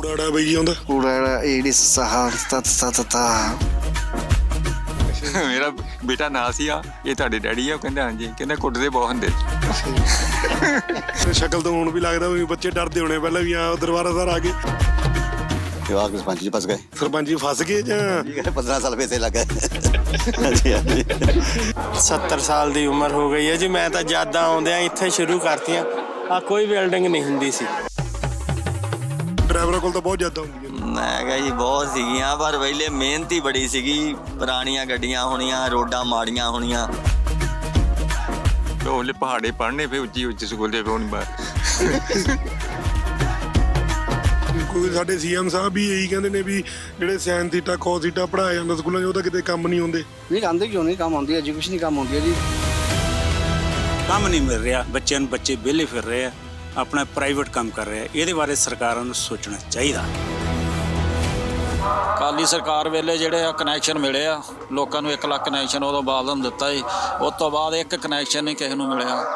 ਕੂੜਾੜਾ ਬਈ ਆਉਂਦਾ ਕੂੜਾ ਜਿਹੜਾ ਏਡੀ ਸਹਾ ਤਤ ਤਤ ਤਾ ਮੇਰਾ ਬੇਟਾ ਨਾਲ ਸੀ ਆ ਇਹ ਤੁਹਾਡੇ ਡੈਡੀ ਆ ਉਹ ਕਹਿੰਦਾ ਹਾਂਜੀ ਕਹਿੰਦਾ ਕੁੱਟਦੇ ਬਹੁਤ ਹੁੰਦੇ। ਤੇ ਸ਼ਕਲ ਤੋਂ ਹੁਣ ਵੀ ਲੱਗਦਾ ਵੀ ਬੱਚੇ ਡਰਦੇ ਹੋਣੇ ਪਹਿਲਾਂ ਵੀ ਆ ਦਰਬਾਰਾ ਸਰ ਆ ਗਏ। ਜਵਾਕ ਸਰਪੰਚ ਜੀ ਫਸ ਗਏ। ਸਰਪੰਚ ਜੀ ਫਸ ਗਏ ਜਾਂ? 15 ਸਾਲ ਪੈਸੇ ਲੱਗ ਗਏ। ਹਾਂਜੀ ਹਾਂਜੀ। 70 ਸਾਲ ਦੀ ਉਮਰ ਹੋ ਗਈ ਹੈ ਜੀ ਮੈਂ ਤਾਂ ਜ਼ਿਆਦਾ ਆਉਂਦਿਆਂ ਇੱਥੇ ਸ਼ੁਰੂ ਕਰਤੀਆਂ। ਆ ਕੋਈ ਬਿਲਡਿੰਗ ਨਹੀਂ ਹੁੰਦੀ ਸੀ। ਕੋਲ ਤਾਂ ਬਹੁਤ ਜ਼ਿਆਦਾ ਹੁੰਦੀ ਹੈ। ਮੈਂ ਕਿਹਾ ਜੀ ਬਹੁਤ ਸੀਗੀਆਂ ਪਰ ਪਹਿਲੇ ਮਿਹਨਤ ਹੀ ਬੜੀ ਸੀਗੀ। ਪੁਰਾਣੀਆਂ ਗੱਡੀਆਂ ਹੋਣੀਆਂ ਰੋਡਾਂ ਮਾੜੀਆਂ ਹੋਣੀਆਂ। ਉਹਲੇ ਪਹਾੜੇ ਪੜਨੇ ਫੇ ਉੱਚੀ ਉੱਚੀ ਸਕੂਲ ਦੇ ਫੋਨ ਬਾਹਰ ਕੋਈ ਸਾਡੇ ਸੀਐਮ ਸਾਹਿਬ ਵੀ ਇਹੀ ਕਹਿੰਦੇ ਨੇ ਵੀ ਜਿਹੜੇ ਸਾਇਨ ਥੀਟਾ ਕੋਸ ਥੀਟਾ ਪੜਾਇਆ ਜਾਂਦਾ ਸਕੂਲਾਂ 'ਚ ਉਹ ਤਾਂ ਕਿਤੇ ਕੰਮ ਨਹੀਂ ਆਉਂਦੇ। ਨਹੀਂ ਆਂਦੇ ਕਿਉਂ ਨਹੀਂ ਕੰਮ ਆਉਂਦੀ ਐਜੂਕੇਸ਼ਨ ਹੀ ਕੰਮ ਆਉਂਦੀ ਹੈ ਜੀ। ਕੰਮ ਨਹੀਂ ਮਿਲ ਰਿਹਾ ਬੱਚਿਆਂ ਨੂੰ ਬੱਚੇ ਵਿਹਲੇ ਫਿਰ ਰਹੇ ਆ। ਆਪਣਾ ਪ੍ਰਾਈਵੇਟ ਕੰਮ ਕਰ ਰਿਹਾ ਇਹਦੇ ਬਾਰੇ ਸਰਕਾਰਾਂ ਨੂੰ ਸੋਚਣਾ ਚਾਹੀਦਾ। ਕਾਲੀ ਸਰਕਾਰ ਵੇਲੇ ਜਿਹੜੇ ਆ ਕਨੈਕਸ਼ਨ ਮਿਲੇ ਆ, ਲੋਕਾਂ ਨੂੰ 1 ਲੱਖ ਕਨੈਕਸ਼ਨ ਉਦੋਂ ਬਾਅਦ ਨੂੰ ਦਿੱਤਾ ਸੀ। ਉਸ ਤੋਂ ਬਾਅਦ ਇੱਕ ਕਨੈਕਸ਼ਨ ਨਹੀਂ ਕਿਸੇ ਨੂੰ ਮਿਲਿਆ।